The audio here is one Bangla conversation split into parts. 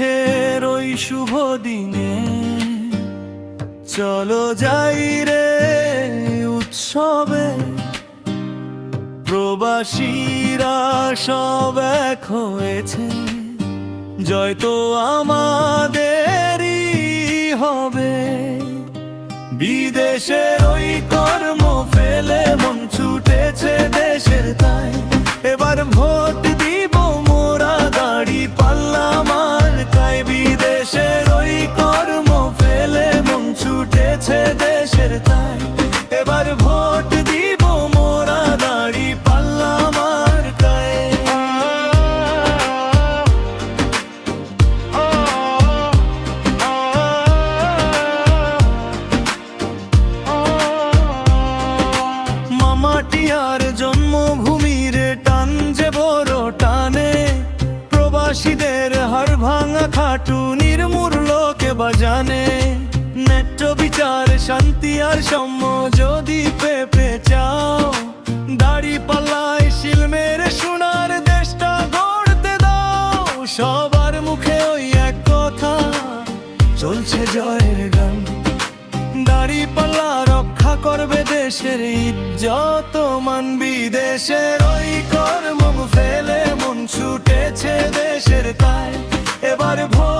তারিখের ওই শুভ দিনে চলো যাই রে উৎসবে। প্রবাসীরা সব এক হয়েছে। জয় তো আমাদেরই হবে। বিদেশের ওই কর্ম ফেলে মন ছুটেছে দেশের তাই। এবার ভোট দেশের তাই। এবার ভোট দিব মোরা দাড়ি পাল্লা মার কায় মামাটিয়ার জন্মভূমির টান যে বড় টানে। প্রবাসীদের হাড় ভাঙা খাটু নির্মূল বাজানে। ন্যায্য বিচার, শান্তি আর সম্য যদি পেপে চাও, দাড়ি পাল্লায় শিলমের সোনার দেশটা গড়তে দাও। সবার মুখে ওই এক কথা, চলছে জয়ের গান। দাড়ি পাল্লা রক্ষা করবে দেশের ইজ্জত মান বিদেশের ওই কর্ম ফেলে, মন ছুটেছে দেশের তাই এবার ভোট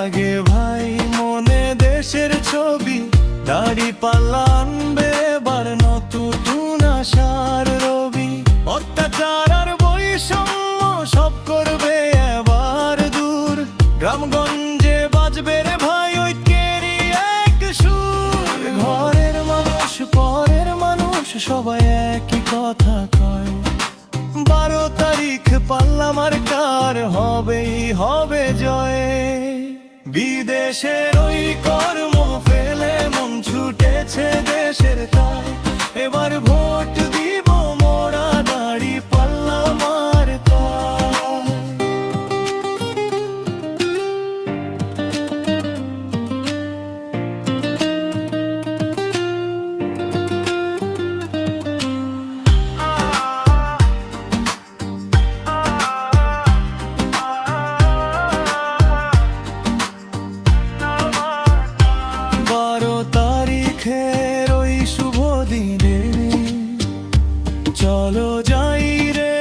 জাগে ভাই, মনে দেশের ছবি। দাড়ি পাল্লা আনবে এবার নতুন আশার রবি। অত্যাচার আর বৈষম্য সব করবে এবার দূর। গ্রামগঞ্জে বাজবে রে ভাই, ঐক্যেরই এক সুর। ঘরের মানুষ, পরের মানুষ, সবাই একই কথা কয়। বারো তারিখ পাল্লামার কার হবেই, হবে জয়। বিদেশের ওই কর্ম চলো যাই রে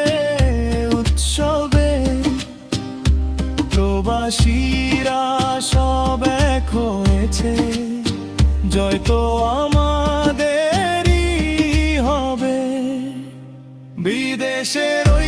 উৎসবে। প্রবাসীরা সব এক হয়েছে। জয় তো আমাদেরই হবে। বিদেশের